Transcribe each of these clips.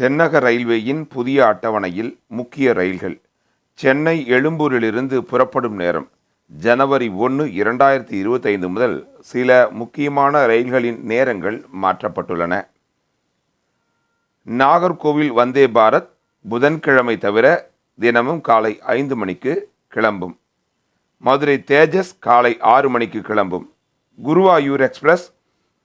தென்னக ரயில்வேயின் புதிய அட்டவணையில் முக்கிய ரயில்கள். சென்னை எழும்பூரிலிருந்து புறப்படும் நேரம் ஜனவரி ஒன்று இரண்டாயிரத்தி இருபத்தைந்து முதல் சில முக்கியமான ரயில்களின் நேரங்கள் மாற்றப்பட்டுள்ளன. நாகர்கோவில் வந்தே பாரத் புதன்கிழமை தவிர தினமும் காலை ஐந்து மணிக்கு கிளம்பும். மதுரை தேஜஸ் காலை ஆறு மணிக்கு கிளம்பும். குருவாயூர் எக்ஸ்பிரஸ்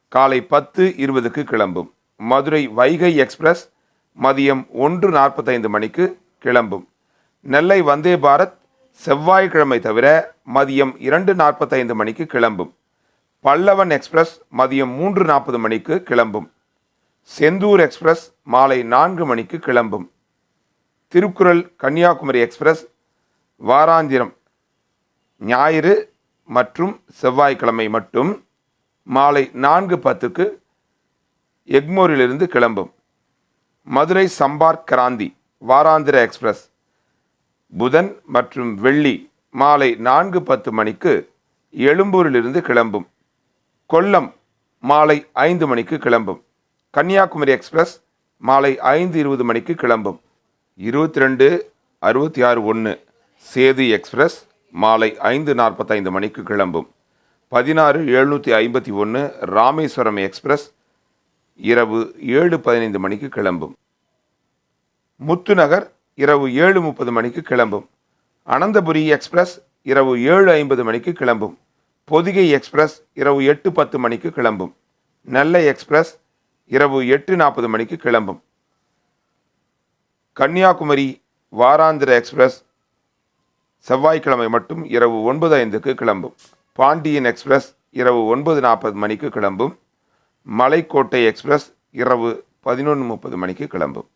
காலை பத்து இருபதுக்கு கிளம்பும். மதுரை வைகை எக்ஸ்பிரஸ் மதியம் ஒன்று நாற்பத்தைந்து மணிக்கு கிளம்பும். நெல்லை வந்தே பாரத் செவ்வாய்க்கிழமை தவிர மதியம் இரண்டு நாற்பத்தைந்து மணிக்கு கிளம்பும். பல்லவன் எக்ஸ்பிரஸ் மதியம் மூன்று நாற்பது மணிக்கு கிளம்பும். செந்தூர் எக்ஸ்பிரஸ் மாலை நான்கு மணிக்கு கிளம்பும். திருக்குறள் கன்னியாகுமரி எக்ஸ்பிரஸ் வாராந்திரம் ஞாயிறு மற்றும் செவ்வாய்க்கிழமை மட்டும் மாலை நான்கு பத்துக்கு எக்மோரிலிருந்து கிளம்பும். மதுரை சம்பார்க் கிராந்தி வாராந்திர எக்ஸ்பிரஸ். புதன் மற்றும் வெள்ளி மாலை நான்கு பத்து மணிக்கு எழும்பூரிலிருந்து கிளம்பும். கொல்லம் மாலை ஐந்து மணிக்கு கிளம்பும். கன்னியாகுமரி எக்ஸ்பிரஸ் மாலை ஐந்து இருபது மணிக்கு கிளம்பும். இருபத்தி ரெண்டு அறுபத்தி ஆறு ஒன்று சேது எக்ஸ்பிரஸ் மாலை ஐந்து நாற்பத்தைந்து மணிக்கு கிளம்பும். பதினாறு எழுநூற்றி ஐம்பத்தி ஒன்று ராமேஸ்வரம் எக்ஸ்பிரஸ் இரவு ஏழு பதினைந்து மணிக்கு கிளம்பும். முத்துநகர் இரவு ஏழு முப்பது மணிக்கு கிளம்பும். அனந்தபுரி எக்ஸ்பிரஸ் இரவு ஏழு ஐம்பது மணிக்கு கிளம்பும். பொதிகை எக்ஸ்பிரஸ் இரவு எட்டு பத்து மணிக்கு கிளம்பும். நெல்லை எக்ஸ்பிரஸ் இரவு எட்டு நாற்பது மணிக்கு கிளம்பும். கன்னியாகுமரி வாராந்திர எக்ஸ்பிரஸ் செவ்வாய்க்கிழமை மட்டும் இரவு ஒன்பது ஐந்துக்கு கிளம்பும். பாண்டியன் எக்ஸ்பிரஸ் இரவு ஒன்பது நாற்பது மணிக்கு கிளம்பும். மலைக்கோட்டை எக்ஸ்பிரஸ் இரவு பதினொன்று முப்பது மணிக்கு கிளம்பும்.